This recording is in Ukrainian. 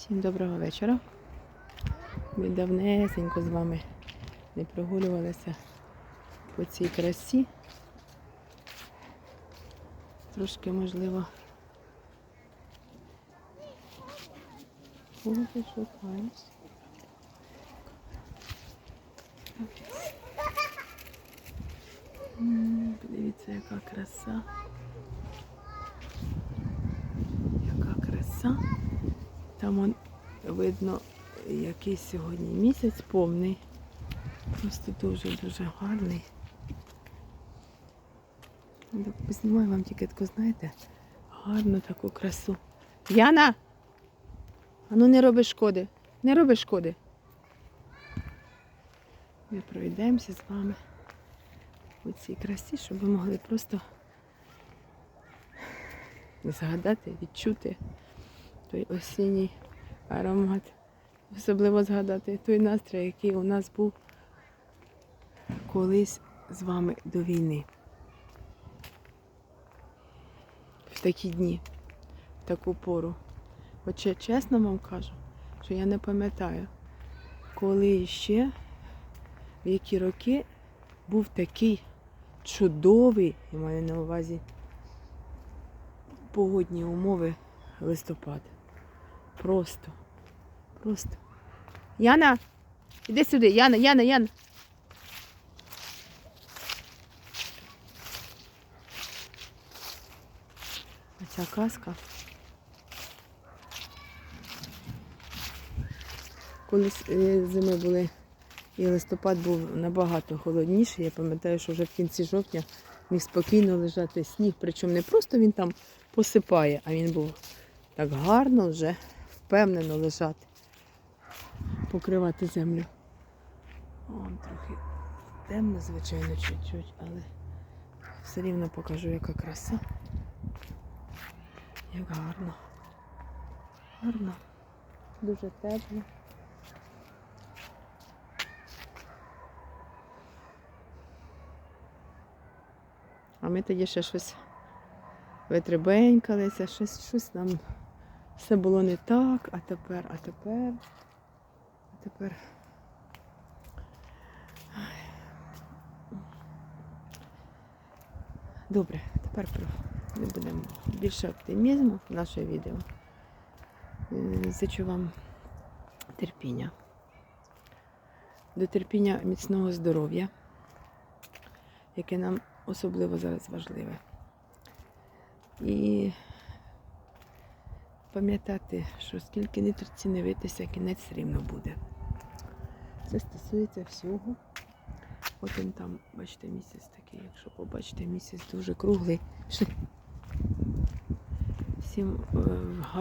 Всім доброго вечора. Ми давнесенько з вами не прогулювалися по цій красі. Трошки можливо. Подивіться, яка краса. Яка краса. Там он видно, який сьогодні місяць повний. Просто дуже-дуже гарний. Познімаю вам тільки таку, знаєте, гарну таку красу. Яна! А ну не роби шкоди. Не роби шкоди. Ми пройдемося з вами у цій красі, щоб ви могли просто згадати, відчути той осінній аромат. Особливо згадати той настрій, який у нас був колись з вами до війни. В такі дні, в таку пору. Хоча чесно вам кажу, що я не пам'ятаю, коли ще, в які роки був такий чудовий, я маю на увазі, погодні умови листопад. Просто. Просто. Яна! Іди сюди, Яна, Яна, Яна. Оця казка. Колись е, зими були і листопад був набагато холодніший. Я пам'ятаю, що вже в кінці жовтня міг спокійно лежати сніг. Причому не просто він там посипає, а він був так гарно вже впевнено лежати, покривати землю. Вон трохи темно, звичайно, чуть-чуть, але все рівно покажу, яка краса. Як гарно. Гарно. Дуже тепло. А ми тоді ще щось витребенькалися, щось, щось нам все було не так, а тепер, а тепер, а тепер. Добре, тепер не будемо більше оптимізму в наше відео. Е, Зичу вам терпіння. До терпіння міцного здоров'я, яке нам особливо зараз важливе. І пам'ятати, що скільки не цінивитися, кінець все рівно буде. Це стосується всього. Потім там, бачите, місяць такий, якщо побачите, місяць дуже круглий. Всім гарно. гарного.